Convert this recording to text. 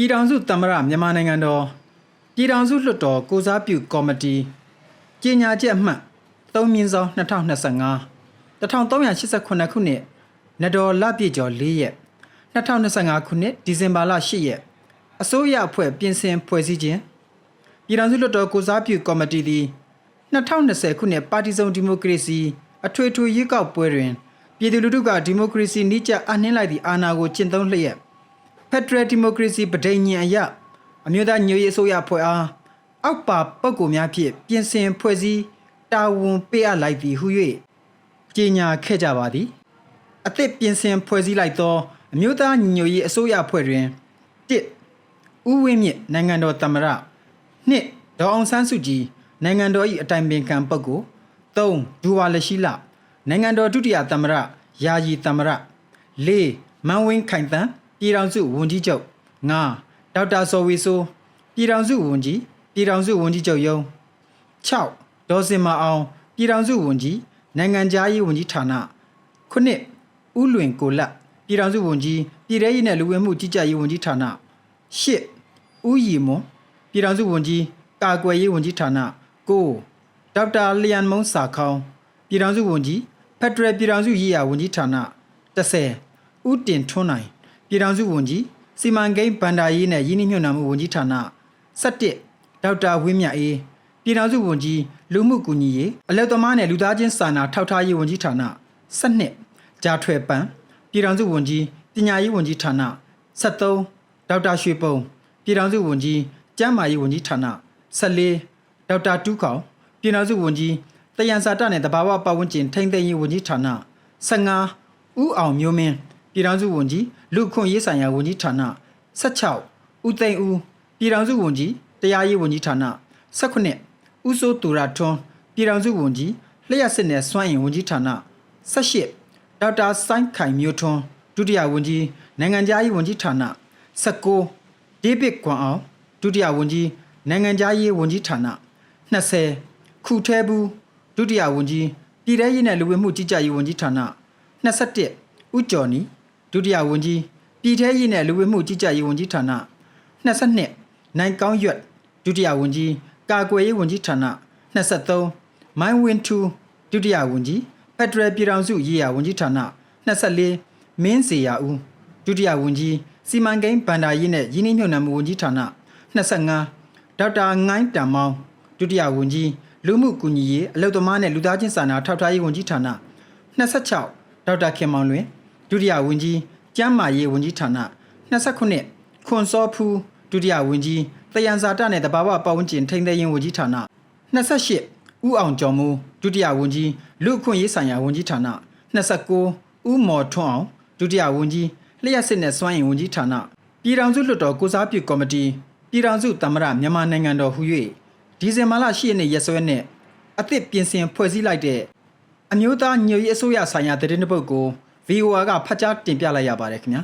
ပြည်ထောင်စုသမ္မတမြန်မာနိုင်ငံတော်ပြည်ထောင်စုလွှတ်တော်ကိုစားပြုကော်မတီကြေညာချက်အမှတ်3မြင်းဆောင်2025 1388ခုနှစ်နဒေါ်လပြည့်ကျော်4ရက်2025ခုနှစ်ဒီဇင်ဘာလ10ရက်အစိုးရအဖွဲ့ပြင်ဆင်ဖွဲ့စည်းခြင်းပြည်ထောင်စုလွှတ်တော်ကိုစားပြုကော်မတီသည်2020ခုနှစ်ပါတီစုံဒီမိုကရေစီအထွေထွေရွေးကောက်ပွဲတွင်ပြည်သူလူထုကဒီမိုကရေစီနှိကျအနှင်းလိုက်သည့်အာဏာကိုကျင့်သုံးလျက် ဖက်ဒရယ်ဒီမိုကရေစီပဋိညာဉ်အရအမျိုးသားညွရေးအစိုးရဖွဲ့အားအောက်ပါပုဂ္ဂိုလ်များဖြင့်ပြင်ဆင်ဖွဲ့စည်းတာဝန်ပေးအပ်လိုက်သည်ဟု၍ကြေညာခဲ့ကြပါသည်အသစ်ပြင်ဆင်ဖွဲ့စည်းလိုက်သောအမျိုးသားညွရေးအစိုးရဖွဲ့တွင်1ဦးဝင်းမြင့်နိုင်ငံတော်သမ္မတ2ဒေါအောင်ဆန်းစုကြည်နိုင်ငံတော်၏အတိုင်ပင်ခံပုဂ္ဂိုလ်3ဒူဝါလရှိလနိုင်ငံတော်ဒုတိယသမ္မတယာယီသမ္မတ4မန်ဝင်းခိုင်တန်း ပြည်ထောင်စုဝန်ကြီးချုပ်5ဒေါက်တာစောဝီဆိုးပြည်ထောင်စုဝန်ကြီးပြည်ထောင်စုဝန်ကြီးချုပ်ရုံး6ဒေါ်စင်မအောင်ပြည်ထောင်စုဝန်ကြီးနိုင်ငံသားရေးဝန်ကြီးဌာန9ဦးလွင်ကိုလတ်ပြည်ထောင်စုဝန်ကြီးပြည်ထရေးနဲ့လူဝင်မှုကြီးကြပ်ရေးဝန်ကြီးဌာန10ဦးရီမွန်ပြည်ထောင်စုဝန်ကြီးကာကွယ်ရေးဝန်ကြီးဌာန9ဒေါက်တာလျန်မုံစာခေါင်းပြည်ထောင်စုဝန်ကြီးဖက်ဒရယ်ပြည်ထောင်စုရေးရာဝန်ကြီးဌာန10ဦးတင်ထွန်းနိုင် ပြည်ထောင်စုဝန်ကြီးစီမံကိန်းဗန္ဒာရေးနဲ့ယင်းနှိမ့်ညွှန်နှံမှုဝန်ကြီးဌာန17ဒေါက်တာဝင်းမြတ်အေးပြည်ထောင်စုဝန်ကြီးလူမှုကူညီရေးအလက်သမားနဲ့လူသားချင်းစာနာထောက်ထားရေးဝန်ကြီးဌာန12ဂျာထွယ်ပန်ပြည်ထောင်စုဝန်ကြီးပညာရေးဝန်ကြီးဌာန73ဒေါက်တာရွှေပုံပြည်ထောင်စုဝန်ကြီးကျန်းမာရေးဝန်ကြီးဌာန14ဒေါက်တာတူးခေါင်ပြည်ထောင်စုဝန်ကြီးတယံစာတနဲ့တဘာဝပတ်ဝန်းကျင်ထိန်းသိမ်းရေးဝန်ကြီးဌာန15ဦးအောင်မျိုးမင်း ပြည်ထောင်စုဝန်ကြီးလူခွင့်ရေးဆိုင်ရာဝန်ကြီးဌာန16ဦးသိန်းဦးပြည်ထောင်စုဝန်ကြီးတရားရေးဝန်ကြီးဌာန18ဦးစိုးသူရထွန်းပြည်ထောင်စုဝန်ကြီးလျှက်စစ်နယ်စွမ်းအင်ဝန်ကြီးဌာန18ဒေါက်တာဆိုင်းခိုင်မျိုးထွန်းဒုတိယဝန်ကြီးနိုင်ငံသားရေးဝန်ကြီးဌာန19ဒေးဗစ်ကွန်အောင်ဒုတိယဝန်ကြီးနိုင်ငံသားရေးဝန်ကြီးဌာန20ခုထဲဘူးဒုတိယဝန်ကြီးပြည်ထရေးနဲ့လူဝင်မှုကြီးကြပ်ရေးဝန်ကြီးဌာန21ဦးကျော်နီ ဒုတိယဝန်ကြီးပြည်ထရေးနဲ့လူဝင်မှုကြီးကြပ်ရေးဝန်ကြီးဌာန22နိုင်ကောင်းရွက်ဒုတိယဝန်ကြီးကာကွယ်ရေးဝန်ကြီးဌာန23မိုင်းဝင်းထူဒုတိယဝန်ကြီးဖက်ဒရယ်ပြည်ထောင်စုရေးရာဝန်ကြီးဌာန24မင်းစေရာဦးဒုတိယဝန်ကြီးစီမံကိန်းဗန္ဒာရေးနဲ့ရင်းနှီးမြှုပ်နှံမှုဝန်ကြီးဌာန25ဒေါက်တာငိုင်းတန်မောင်းဒုတိယဝန်ကြီးလူမှုကူညီရေးအလုပ်သမားနဲ့လူသားချင်းစာနာထောက်ထားရေးဝန်ကြီးဌာန26ဒေါက်တာခင်မောင်လွင် ဒုတိယဝန်ကြီးကျန်းမာရေးဝန်ကြီးဌာန29ခွန်စောဖူးဒုတိယဝန်ကြီးတယံဇာတနဲ့တဘာဝပတ်ဝန်းကျင်ထိန်းသိမ်းရေးဝန်ကြီးဌာန28ဦးအောင်ကျော်မိုးဒုတိယဝန်ကြီးလူအခွင့်ရေးဆိုင်ရာဝန်ကြီးဌာန29ဦးမော်ထွန်းအောင်ဒုတိယဝန်ကြီးလျှက်စစ်နဲ့စွမ်းအင်ဝန်ကြီးဌာနပြည်ထောင်စုလွှတ်တော်ကိုစားပြုကော်မတီပြည်ထောင်စုသမ္မတမြန်မာနိုင်ငံတော်ဟူ၍ဒီဇင်ဘာလ10ရက်နေ့ရက်စွဲနဲ့အသစ်ပြင်ဆင်ဖွဲ့စည်းလိုက်တဲ့အမျိုးသားညွေရေးအစိုးရဆိုင်ရာတည်င်းတစ်ပုဒ်ကို VOA ကဖတ်ကြားတင်ပြလိုက်ရပါတယ်ခင်ဗျာ